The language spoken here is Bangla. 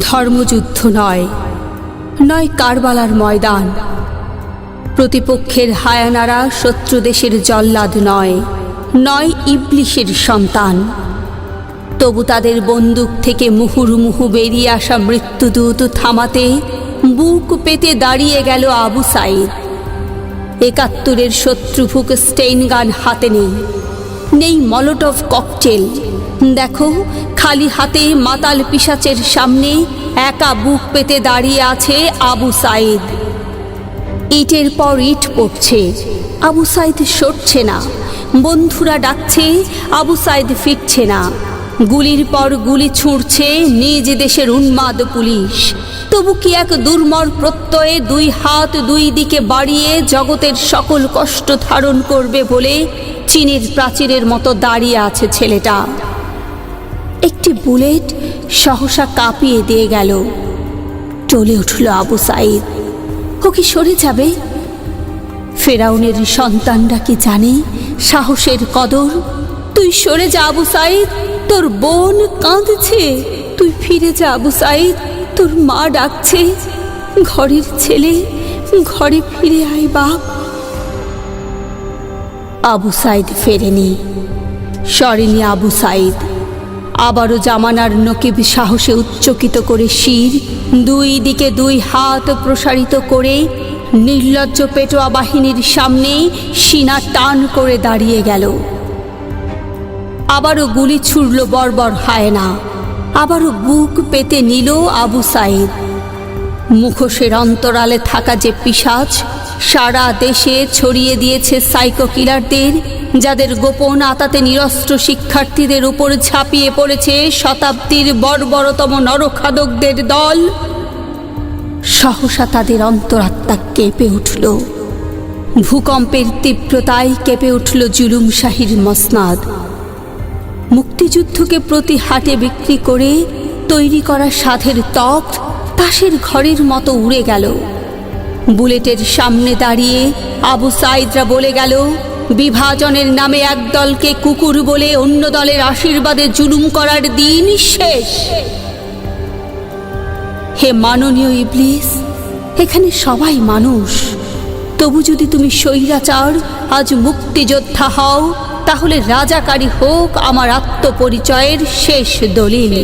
ধর্মযুদ্ধ নয় নয় কারবালার ময়দান। প্রতিপক্ষের হায়ানারা শত্রু দেশের জল্লাদ নয় নয় ইবলিশের সন্তান। তবু তাদের বন্দুক থেকে মুহুর্মুহু বেরিয়ে আসা মৃত্যুদূত থামাতে বুক পেতে দাঁড়িয়ে গেল আবু সাইদ। একাত্তরের শত্রুভুক স্টেইন গান হাতে নেই। নেই মলোটভ ককটেল। দেখো, খালি হাতে মাতাল পিসাচের সামনে একা বুক পেতে দাঁড়িয়ে আছে আবু সাইদ। ইটের পর ইট পড়ছে, আবু সাইদ সরছে না। বন্ধুরা ডাকছে, আবু সাইদ ফিরছে না। গুলির পর গুলি ছুঁড়ছে নিজ দেশের উন্মাদ পুলিশ। তবু কি এক দুর্মর প্রত্যয়ে দুই হাত দুই দিকে বাড়িয়ে জগতের সকল কষ্ট ধারণ করবে বলে চীনের প্রাচীরের মতো দাঁড়িয়ে আছে ছেলেটা। একটি বুলেট সহসা কাঁপিয়ে দিয়ে গেল। চলে উঠল আবু সাইদ। ও কি সরে যাবে? ফেরাউনের সন্তানরা কি জানে? সাহসের কদর। তুই সরে যা আবু সাইদ, তোর বোন কাঁদছে। তুই ফিরে যা আবু সাইদ। তোর মা ডাকছে, ঘরের ছেলে, ঘরে ফিরে আয় বাপ। আবু সাইদ ফেরেনি, সরেনি আবু সাইদ। আবারও জামানার নকিব সাহসে উচ্চকিত করে শির, দুই দিকে দুই হাত প্রসারিত করে নির্লজ্জ পেটোয়া বাহিনীর সামনে সিনা টান করে দাঁড়িয়ে গেল। আবারও গুলি ছুড়ল বর্বর হায়না। আবারও বুক পেতে নিল আবু সাইদ। মুখোশের অন্তরালে থাকা যে পিসাজ সারা দেশে ছড়িয়ে দিয়েছে সাইকো কিলারদের, যাদের গোপন আতাতে নিরস্ত্র শিক্ষার্থীদের উপর ছাপিয়ে পড়েছে শতাব্দীর বর্বরতম নরখাদকদের দল। সহসা তাদের অন্তরাত্মা কেঁপে উঠল। ভূকম্পের তীব্রতায় কেঁপে উঠল জুলুম শাহির মসনাদ। মুক্তিযুদ্ধকে প্রতি হাটে বিক্রি করে তৈরি করা সাধের তক্ত তাসের ঘরের মতো উড়ে গেল। বুলেটের সামনে দাঁড়িয়ে আবু সাইদরা বলে গেল, বিভাজনের নামে এক দলকে কুকুর বলে অন্য দলের আশীর্বাদে জুলুম করার দিন শেষ। হে মাননীয় ইবলিস, এখানে সবাই মানুষ। তবু যদি তুমি স্বৈরাচার, আজ মুক্তিযোদ্ধা হও তাহলে রাজাকারী হোক আমার আত্মপরিচয়ের শেষ দলিল।